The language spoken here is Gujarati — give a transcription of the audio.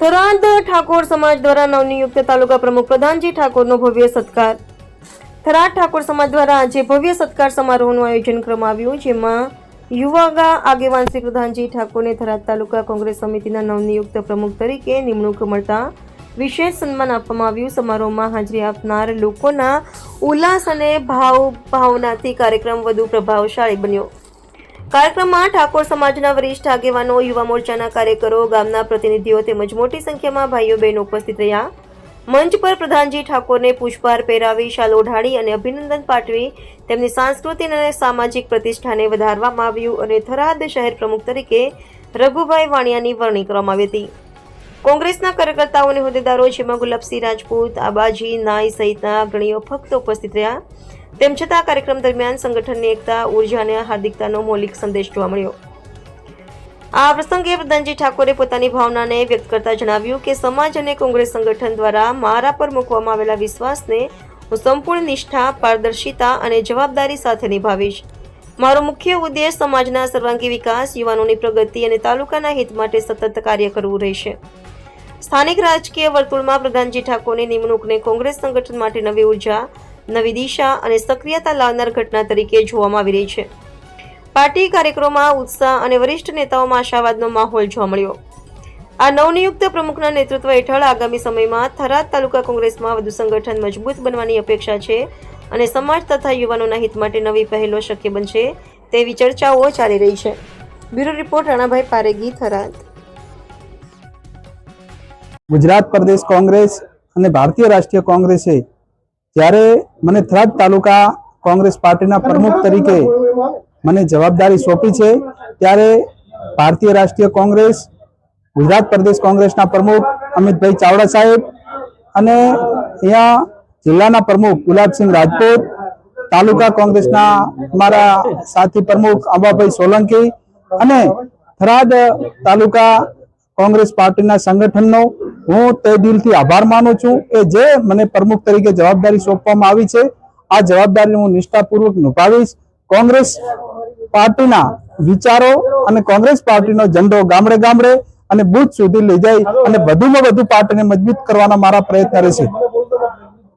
થરાદ ઠાકોર સમાજ દ્વારા નવનિયુક્ત તાલુકા પ્રમુખ પ્રધાનજી ઠાકોરનો ભવ્ય સત્કાર. થરાદ ઠાકોર સમાજ દ્વારા આજે ભવ્ય સત્કાર સમારોહનું આયોજન કરવામાં આવ્યું જેમાં યુવાગા આગેવાન શ્રી પ્રધાનજી ઠાકોરને થરાદ તાલુકા કોંગ્રેસ સમિતિના નવનિયુક્ત પ્રમુખ તરીકે નિમણૂક મળતા વિશેષ સન્માન આપવામાં આવ્યું. સમારોહમાં હાજરી આપનાર લોકોના ઉલ્લાસ અને ભાવ ભાવનાથી કાર્યક્રમ વધુ પ્રભાવશાળી બન્યો. કાર્યક્રમમાં ઠાકોર સમાજના વરિષ્ઠ આગેવાનો, યુવા મોરચાના કાર્યકરો, ગામના પ્રતિનિધિઓ તેમજ મોટી સંખ્યામાં ભાઈઓ બહેનો ઉપસ્થિત રહ્યા. મંચ પર પ્રધાનજી ઠાકોરને પુષ્પહાર પહેરાવી, શાલ ઓઢાડી અને અભિનંદન પાઠવી તેમની સાંસ્કૃતિક અને સામાજિક પ્રતિષ્ઠાને વધારવામાં આવ્યું અને થરાદ શહેર પ્રમુખ તરીકે રઘુભાઈ વાણિયાની વરણી કરવામાં આવી હતી. કોંગ્રેસના કાર્યકર્તાઓ અને હોદ્દેદારો જેમાં ગુલાબસિંહ રાજપૂત, આબાજી, નાઈ સહિતના અગ્રણીઓ ફક્ત ઉપસ્થિત રહ્યા. તેમ છતાં કાર્યક્રમ દરમિયાન સંગઠનની એકતા, ઊર્જા અને હાર્દિકતાનો મૌલિક સંદેશ જોવા મળ્યો. આ પ્રસંગે પ્રધાનજી ઠાકોરે પોતાની ભાવનાને વ્યક્ત કરતા જણાવ્યું કે સમાજ અને કોંગ્રેસ સંગઠન દ્વારા મારા પર મૂકવામાં આવેલા વિશ્વાસને હું સંપૂર્ણ નિષ્ઠા, પારદર્શિતા અને જવાબદારી સાથે નિભાવીશ. મારો મુખ્ય ઉદ્દેશ સમાજના સર્વાંગી વિકાસ, યુવાનોની પ્રગતિ અને તાલુકાના હિત માટે સતત કાર્ય કરવું રહેશે. સ્થાનિક રાજકીય વર્તુળમાં પ્રધાનજી ઠાકોરની નિમણૂકને કોંગ્રેસ સંગઠન માટે નવી ઊર્જા, નવી દિશા અને સક્રિયતા લાવનાર ઘટના તરીકે જોવામાં આવી રહી છે. પાર્ટી કાર્યક્રમોમાં ઉત્સાહ અને વરિષ્ઠ નેતાઓમાં આશાવાદનો માહોલ જોવા મળ્યો. આ નવનિયુક્ત પ્રમુખના નેતૃત્વ હેઠળ આગામી સમયમાં થરાદ તાલુકા કોંગ્રેસમાં વધુ સંગઠન મજબૂત બનવાની અપેક્ષા છે. અને સમાજ તથા યુવાનોના હિત માટે નવી પહેલો શક્ય બનશે તેવી ચર્ચાઓ ચાલી રહી છે. Bureau report Ranabhai Paregi, Tharad. Gujarat પ્રદેશ કોંગ્રેસ અને ભારતીય રાષ્ટ્રીય કોંગ્રેસે જ્યારે મને થરાદ તાલુકા કોંગ્રેસ પાર્ટીના પ્રમુખ તરીકે મને જવાબદારી સોંપી છે, ત્યારે ભારતીય રાષ્ટ્રીય કોંગ્રેસ, ગુજરાત પ્રદેશ કોંગ્રેસના પ્રમુખ અમિતભાઈ ચાવડા સાહેબ અને અહીંયા જિલ્લાના પ્રમુખ ગુલાબસિંહ રાજપૂત, તાલુકા કોંગ્રેસના અમારા સાથી પ્રમુખ આંબાભાઈ સોલંકી અને થરાદ તાલુકા કોંગ્રેસ પાર્ટીના સંગઠનનો હું તે દિલથી આભાર માનું છું. કે જે મને પ્રમુખ તરીકે જવાબદારી સોંપવામાં આવી છે, આ જવાબદારી હું નિષ્ઠાપૂર્વક નિભાવીશ. કોંગ્રેસ પાર્ટીના વિચારો અને કોંગ્રેસ પાર્ટીનો ઝંડો ગામડે ગામડે અને બુથ સુધી લઈ જાય અને વધુમાં વધુ પાર્ટીને મજબૂત કરવાના મારા પ્રયત્ન રહેશે.